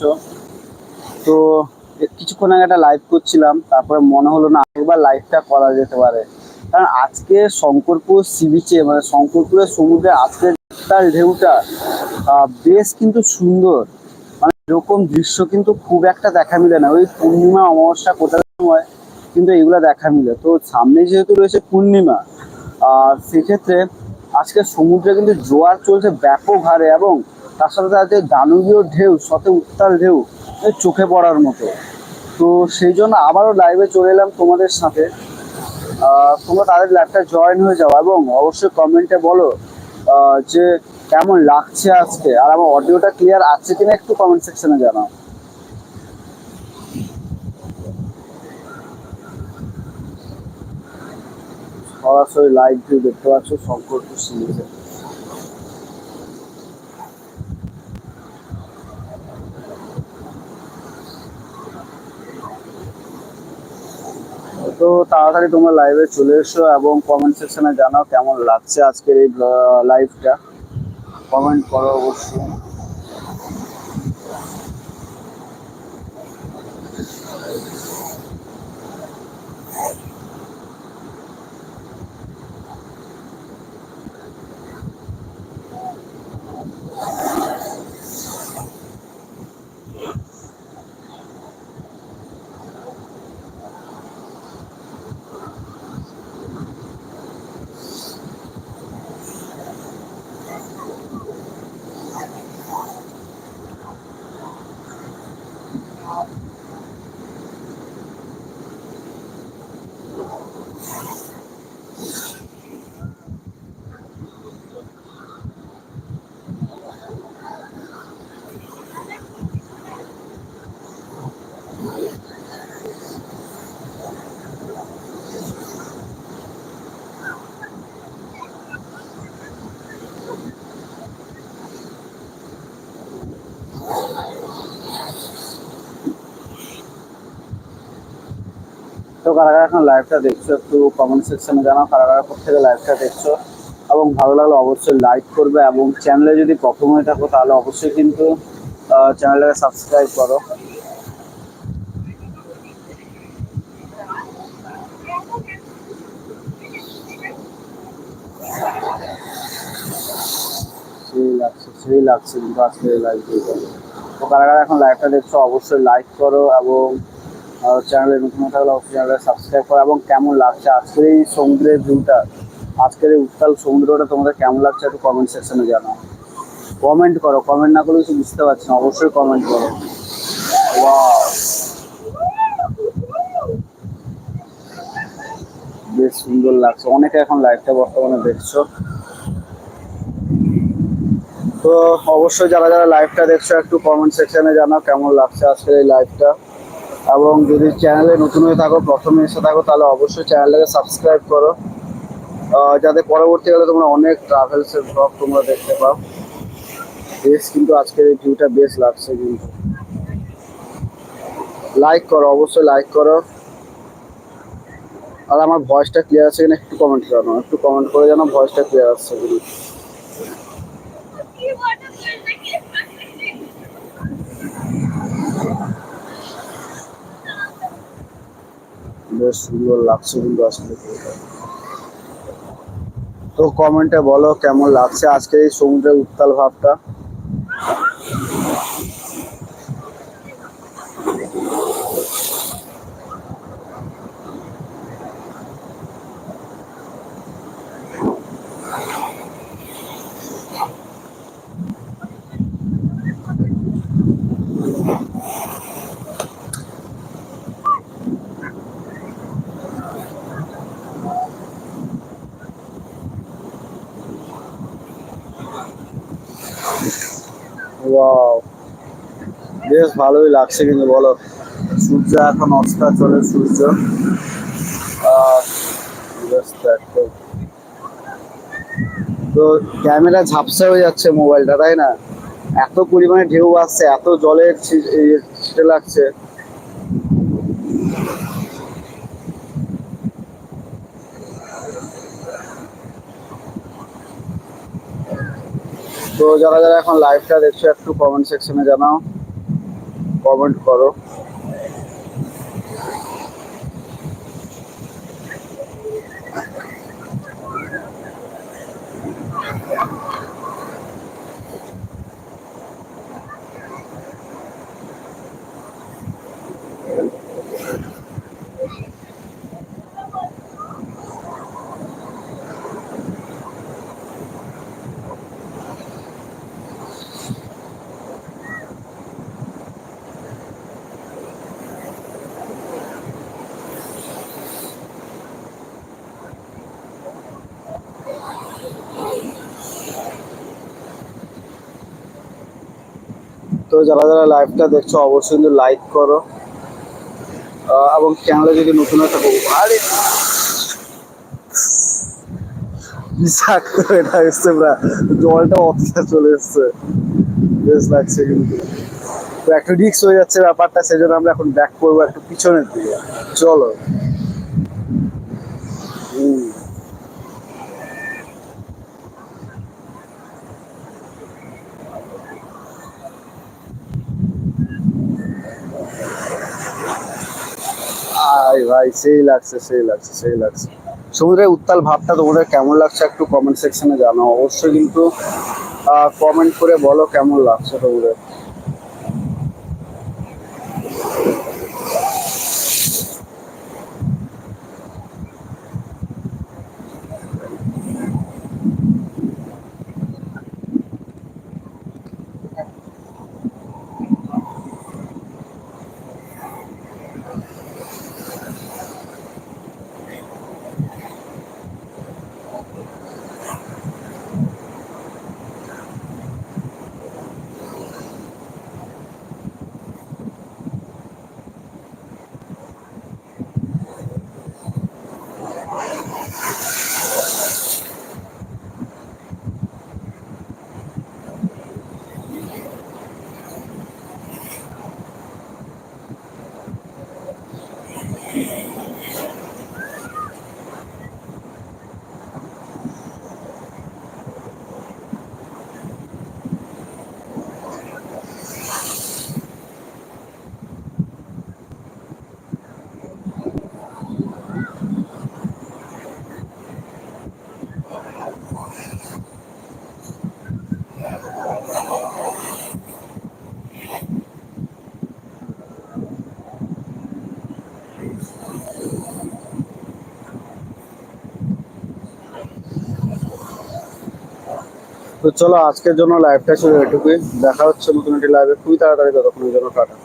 পাচ্ছ তো কিছুক্ষণ আগে একটা লাইভ করছিলাম, তারপরে মনে হলো না একবার লাইভটা করা যেতে পারে। কারণ আজকে শঙ্করপুর সি বিচে মানে শঙ্করপুরের সমুদ্রে আজকের তার ঢেউটা বেশ কিন্তু সুন্দর। মানে এরকম দৃশ্য কিন্তু খুব একটা দেখা মিলে না। ওই পূর্ণিমা অমাবস্যা কোথার সময় কিন্তু এগুলো দেখা মিলে। তো সামনে যেহেতু রয়েছে পূর্ণিমা আর সেক্ষেত্রে আজকে সমুদ্রে কিন্তু জোয়ার চলছে ব্যাপক হারে এবং তার সাথে সাথে দানবীয় ঢেউ সাথে উত্তাল ঢেউ চোখে পড়ার মতো। তো সেই জন্য আবারও লাইভে চলে এলাম তোমাদের সাথে। তোমরা তাদের লাইভটা জয়েন হয়ে যাও এবং অবশ্যই কমেন্টে বলো যে কেমন লাগছে আজকে। আর আমার অডিওটা ক্লিয়ার আছে কিনা একটু কমেন্ট সেকশনে জানাও। সরাসরি লাইভ ভিউ দেখতে পাচ্ছ শঙ্করপুর সিরিজে তো তাড়াতাড়ি তোমরা লাইভে চলে এসো এবং কমেন্ট সেকশনে জানাও কেমন লাগছে আজকের এই লাইভটা কমেন্ট করো অবশ্যই। Thank তো কারা কারা এখন লাইভটা দেখছ একটু কমেন্ট সেকশনে জানাও, কারা কারা থেকে লাইভটা দেখছ। এবং ভালো লাগলে অবশ্যই লাইক করবে এবং চ্যানেলে যদি প্রথম হয়ে থাকো তাহলে অবশ্যই কিন্তু চ্যানেলটাকে সাবস্ক্রাইব করো। সেই লাগছে সেই লাগছে কিন্তু আজকে লাইভ তো কারা কারা এখন লাইভটা দেখছ অবশ্যই লাইক করো এবং চ্যানেলে নতুন থাকলে অবশ্যই চ্যানেলে সাবস্ক্রাইব করো। এবং কেমন লাগছে আজকের এই সমুদ্রের ভিউটা আজকের এই উত্তাল সমুদ্রটা তোমাদের কেমন লাগছে একটু কমেন্ট সেকশনে জানাও। কমেন্ট করো। কমেন্ট না করলে কিছু বুঝতে পারছি না। অবশ্যই কমেন্ট করো! বেশ সুন্দর লাগছে। অনেকে এখন লাইভটা বর্তমানে দেখছ। তো অবশ্যই যারা যারা লাইভটা দেখছ, একটু কমেন্ট সেকশনে জানাও কেমন লাগছে আজকের এই লাইভটা এবং যদি চ্যানেলে নতুন হয়ে থাকো, প্রথমে এসে থাকো, তাহলে অবশ্যই চ্যানেলটাকে সাবস্ক্রাইব করো। যাতে পরবর্তীকালে তোমরা অনেক ট্রাভেলসের ব্লগ তোমরা দেখতে পাও। বেশ কিন্তু আজকের এই ভিউটা বেশ লাগছে কিন্তু। লাইক করো, অবশ্যই লাইক করো। আর আমার ভয়েসটা ক্লিয়ার আছে কিনা একটু কমেন্ট জানাও, একটু কমেন্ট করে জানাও ভয়েসটা ক্লিয়ার আসছে কিনা। বেশ সুন্দর লাগছে কিন্তু আসলে তো কমেন্টে বলো কেমন লাগছে আজকে এই সমুদ্রের উত্তাল ভাবটা? বেশ ভালোই লাগছে কিন্তু, বলো। সূর্য এখন অস্তা চলে, সূর্য। তো ক্যামেরা ঝাপসা হয়ে যাচ্ছে মোবাইলটা, তাই না? এত পরিমাণে ঢেউ আসছে, এত জলের ইয়ে লাগছে। তো যারা যারা এখন লাইভটা দেখছ একটু কমেন্ট সেকশনে জানাও। কমেন্ট করো। তো যারা যারা লাইভটা দেখছ, অবশ্যই কিন্তু লাইক করো। এবং চ্যানেলে যদি নতুন হয়ে থাকো, আরে! প্রায় জলটা অতটা চলে এসছে। বেশ লাগছে কিন্তু। তো একটু রিক্স হয়ে যাচ্ছে ব্যাপারটা সেই জন্য আমরা এখন ব্যাক করব একটু পিছনের দিকে। চলো। ভাই, সেই লাগছে সেই লাগছে সেই লাগছে। সমুদ্রের উত্তাল ভাবটা তোমাদের কেমন লাগছে একটু কমেন্ট সেকশনে জানাও। অবশ্যই কিন্তু কমেন্ট করে বলো কেমন লাগছে তোমাদের। তো চলো আজকের জন্য লাইভটা ছিল এটুকুই দেখা হচ্ছে নতুন একটি লাইভে খুবই তাড়াতাড়ি ততক্ষণের জন্য টাটা